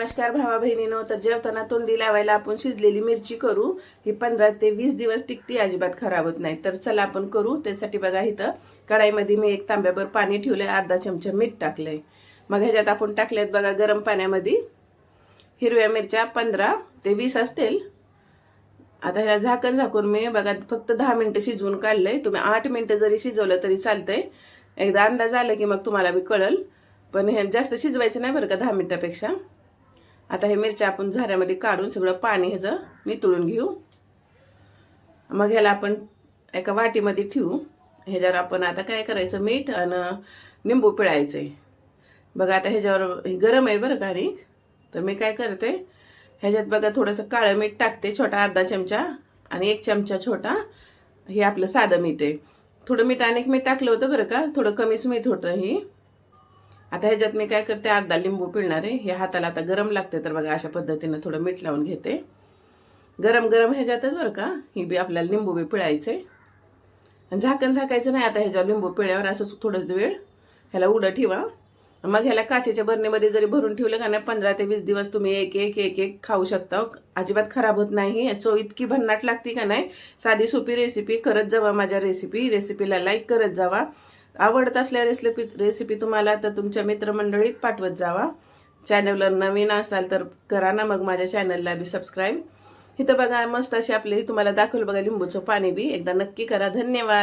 नमस्कार भावा बहिणीनं तर जेवताना तोंडी लावायला आपण शिजलेली मिरची करू. ही पंधरा ते वीस दिवस टिकती अजिबात खराब होत नाही. तर चला आपण करू. त्यासाठी बघा इथं कढाईमध्ये मी एक तांब्याभर पाणी ठेवलंय अर्धा चमचा मीठ टाकलंय. मग ह्याच्यात आपण टाकल्यात बघा गरम पाण्यामध्ये हिरव्या मिरच्या पंधरा ते वीस असतील. आता ह्याला झाकण झाकून मी बघा फक्त दहा मिनटं शिजवून काढलंय. तुम्ही आठ मिनटं जरी शिजवलं तरी चालतंय. एकदा अंदाज आला की मग तुम्हाला बी कळल. पण हे जास्त शिजवायचं नाही बरं का दहा मिनटापेक्षा? आता हे मिरच्या आपण झाऱ्यामध्ये काढून सगळं पाणी ह्याचं नितळून घेऊ. मग ह्याला आपण एका वाटीमध्ये ठेवू. ह्याच्यावर आपण आता काय करायचं मीठ आणि निंबू पिळायचं. बघा आता ह्याच्यावर हे गरम आहे बरं का आणि. तर मी काय करते ह्याच्यात बघा थोडंसं काळं मीठ टाकते छोटा अर्धा चमचा आणि एक चमचा छोटा हे आपलं साधं मीठ आहे. थोडं मीठ अनेक मीठ टाकलं होतं बरं का थोडं कमीच मीठ होतं ही. आता ह्याच्यात मी काय करते अर्धा लिंबू पिळणार आहे. हे हाताला आता गरम लागते तर बघा अशा पद्धतीनं थोडं मीठ लावून घेते. गरम गरम ह्याच्यातच बरं का ही बी आपल्याला लिंबू बी पिळायचे. आणि झाकण झाकायचं नाही आता ह्याच्यावर लिंबू पिळ्यावर असंच थोडंच वेळ ह्याला उडं ठेवा. मग ह्याला काचेच्या बरणीमध्ये जरी भरून ठेवलं का नाही पंधरा ते वीस दिवस तुम्ही एक एक एक एक खाऊ शकता. अजिबात खराब होत नाही. चव इतकी भन्नाट लागते का नाही साधी सोपी रेसिपी करत जावा माझ्या रेसिपी रेसिपीला लाईक करत जावा. आवडत असल्या रेसिपी रेसिपी तुम्हाला तर तुमच्या मित्रमंडळीत पाठवत जावा. चॅनलवर नवीन असाल तर करा ना मग माझ्या चॅनलला बी सबस्क्राईब इथं बघा मस्त अशी आपली तुम्हाला दाखवलं बघा लिंबूचं पाणी बी. एकदा नक्की करा. धन्यवाद.